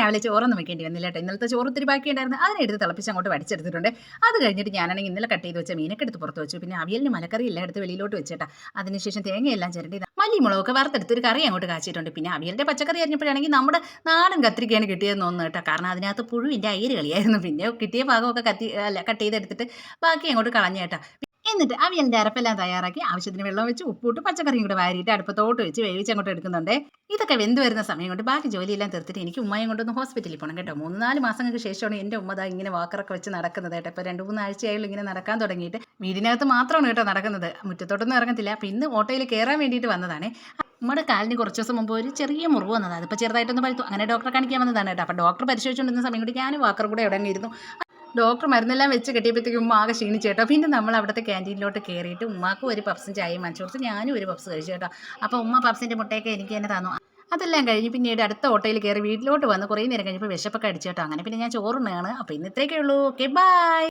രാവിലെ ചോറൊന്നും വെക്കേണ്ടി വന്നില്ല കേട്ടോ ഇന്നലത്തെ ചോറ് ഒത്തിരി ബാക്കി ഉണ്ടായിരുന്നു അതിനെ എടുത്ത് തിളപ്പിച്ച് അങ്ങോട്ട് വടിച്ചെടുത്തിട്ടുണ്ട്. അത് കഴിഞ്ഞിട്ട് ഞാനാണെങ്കിൽ ഇന്നലെ കട്ട് ചെയ്ത് വെച്ച മീനൊക്കെ എടുത്ത് പുറത്ത് വെച്ചു. പിന്നെ അവിയലിന് മലക്കറി എല്ലാം എടുത്ത് വെളിയിലോട്ട് വെച്ചേട്ടാ. അതിനുശേഷം തേങ്ങയെല്ലാം ചിരണ്ടി മല്ലി മുളകൊക്കെ വറുത്തെടുത്ത് ഒരു കറി അങ്ങോട്ട് കാച്ചിട്ടുണ്ട് പിന്നെ അവിയലിന്റെ പച്ചക്കറി അരിഞ്ഞപ്പോഴാണെങ്കിൽ നമ്മുടെ നാടൻ കത്തിരിക്കയാണ് കിട്ടിയതെന്ന് തോന്നുന്നു കേട്ടോ കാരണം അതിനകത്ത് പുഴുവിന്റെ അയിര് കളിയായിരുന്നു. പിന്നെ കിട്ടിയ ഭാഗമൊക്കെ കത്തി അല്ല കട്ട് ചെയ്തെടുത്തിട്ട് ബാക്കി അങ്ങോട്ട് കളഞ്ഞേട്ടാ. എന്നിട്ട് അവിയലിന്റെ അരപ്പെല്ലാം തയ്യാറാക്കി ആവശ്യത്തിന് വെള്ളം വെച്ച് ഉപ്പിട്ട് പച്ചക്കറിയും കൂടെ വാരിയിട്ട് അടുപ്പത്തോട്ട് വെച്ച് വേവിച്ച് അങ്ങോട്ട് എടുക്കുന്നുണ്ട്. ഇതൊക്കെ വെന്ത് വരുന്ന സമയം കൊണ്ട് ബാക്കി ജോലിയെല്ലാം തീർത്തിട്ട് എനിക്ക് ഉമ്മയും കൊണ്ടൊന്ന് ഹോസ്പിറ്റലിൽ പോകണം കേട്ടോ. മൂന്ന് നാല് മാസങ്ങൾക്ക് ശേഷമാണ് എന്റെ ഉമ്മ ഇങ്ങനെ വാക്കറൊക്കെ വെച്ച് നടക്കുന്നത് കേട്ടോ. ഇപ്പോൾ രണ്ട് മൂന്ന് ആഴ്ചയായുള്ള ഇങ്ങനെ നടക്കാൻ തുടങ്ങിയിട്ട്. വീടിനകത്ത് മാത്രമാണ് കേട്ടോ നടക്കുന്നത്. മുറ്റത്തോട്ടൊന്നും ഇറങ്ങത്തില്ല. അപ്പോൾ ഇന്ന് ഓട്ടോയിൽ കയറാൻ വേണ്ടിയിട്ട് വന്നതാണ്. നമ്മുടെ കാലിന് കുറച്ച് ദിവസം മുമ്പ് ഒരു ചെറിയ മുറിവ് വന്നതാണ്. അതിപ്പോൾ ചെറുതായിട്ടൊന്ന് പഴുത്തു. അങ്ങനെ ഡോക്ടറെ കാണിക്കാൻ വന്നതാണ് കേട്ടോ. അപ്പോൾ ഡോക്ടർ പരിശോധിച്ചുകൊണ്ടിരുന്ന സമയം കൂടി ഞാൻ വാക്കർ കൂടെ എവിടെ ഇരുന്നു. ഡോക്ടർ മരുന്നെല്ലാം വെച്ച് കെട്ടിയപ്പോഴത്തേക്കും ഉമ്മ ആകെ ക്ഷീണിച്ചു കേട്ടോ. പിന്നെ നമ്മൾ അവിടുത്തെ ക്യാന്റീനിലോട്ട് കയറിയിട്ട് ഉമ്മാക്കും ഒരു പപ്സും ചായയും വാങ്ങിച്ചു കൊടുത്ത്. ഞാനും ഒരു പപ്സ് കഴിച്ചു കേട്ടോ. അപ്പോൾ ഉമ്മ പപ്സിന്റെ മുട്ടയൊക്കെ എനിക്ക് തന്നെ തന്നു. അതെല്ലാം കഴിഞ്ഞ് പിന്നീട് അടുത്ത ഓട്ടോയിൽ കയറി വീട്ടിലോട്ട് വന്ന് കുറേ നേരം കഴിഞ്ഞപ്പോൾ വിശപ്പൊക്കെ അടിച്ചു കേട്ടോ. അങ്ങനെ പിന്നെ ഞാൻ ചോറുണ്ണാണ്. അപ്പോൾ ഇന്ന് ഇത്രയൊക്കെ ഉള്ളൂ. Okay bye